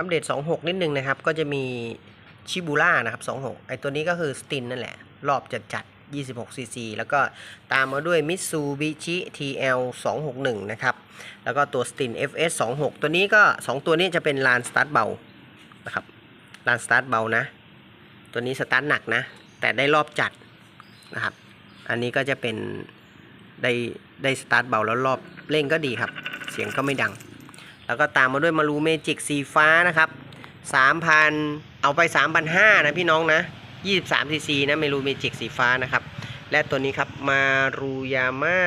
อัปเดต 26 นิดนึงนะครับ ก็จะมีชิบูล่านะครับ 26 ไอตัวนี้ก็คือสตินนั่นแหละ รอบจัดจัด26 cc แล้วก็ตามมาด้วย Mitsubishi TL 261 นะครับ แล้วก็ตัวสติน FS 26 ตัวนี้ก็ 2 ตัวนี้จะเป็นลานสตาร์ทเบา นะครับ ลานสตาร์ทเบานะ ตัวนี้สตาร์ทหนักนะ แต่ได้รอบจัดนะครับ อันนี้ก็จะเป็นได้ได้สตาร์ทเบาแล้วรอบเร่งก็ดีครับ เสียงก็ไม่ดัง แล้วก็ตามมาด้วยมารูเมจิกสีฟ้านะครับ3,000 เอาไป 3,500นะพี่น้องนะ 23 cc นะเมรูเมจิกสีฟ้านะครับ และตัวนี้ครับมารูยาม่า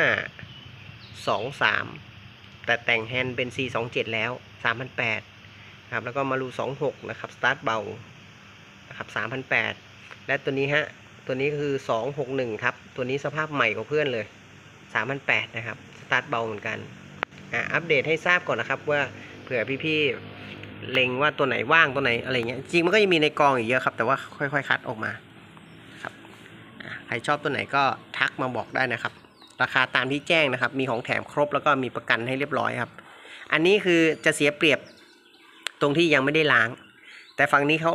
23 แต่แต่งแฮนด์เป็น C27 แล้ว 3,800ครับแล้วก็มารู26 นะครับ สตาร์ทเบานะครับ3,800 และตัวนี้ฮะ ตัวนี้คือ 261 ครับ ตัวนี้สภาพใหม่กว่าเพื่อนเลย 3,800 นะครับ สตาร์ทเบาเหมือนกัน อะอัปเดตให้ทราบก่อนนะครับ ว่าเผื่อพี่ๆเล็งว่าตัวไหนว่างตัวไหนอะไรเงี้ยจริงมันก็ยังมีในกองอีกเยอะครับ แต่ว่าค่อยๆคัดออกมาครับใครชอบตัวไหนก็ทักมาบอกได้นะครับ ราคาตามที่แจ้งนะครับ มีของแถมครบแล้วก็มีประกันให้เรียบร้อยครับ อันนี้คือจะเสียเปรียบตรงที่ยังไม่ได้ล้าง แต่ฝั่งนี้เขา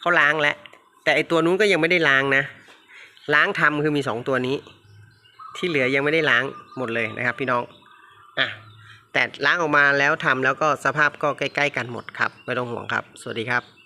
เขาล้างแล้วแต่ไอตัวนู้นก็ยังไม่ได้ล้างนะ ล้างทำคือมีสองตัวนี้ ที่เหลือยังไม่ได้ล้างหมดเลยนะครับ พี่น้อง อะ แต่ล้างออกมาแล้วทำแล้วก็สภาพก็ใกล้ ๆ กันหมดครับ ไม่ต้องห่วงครับ สวัสดีครับ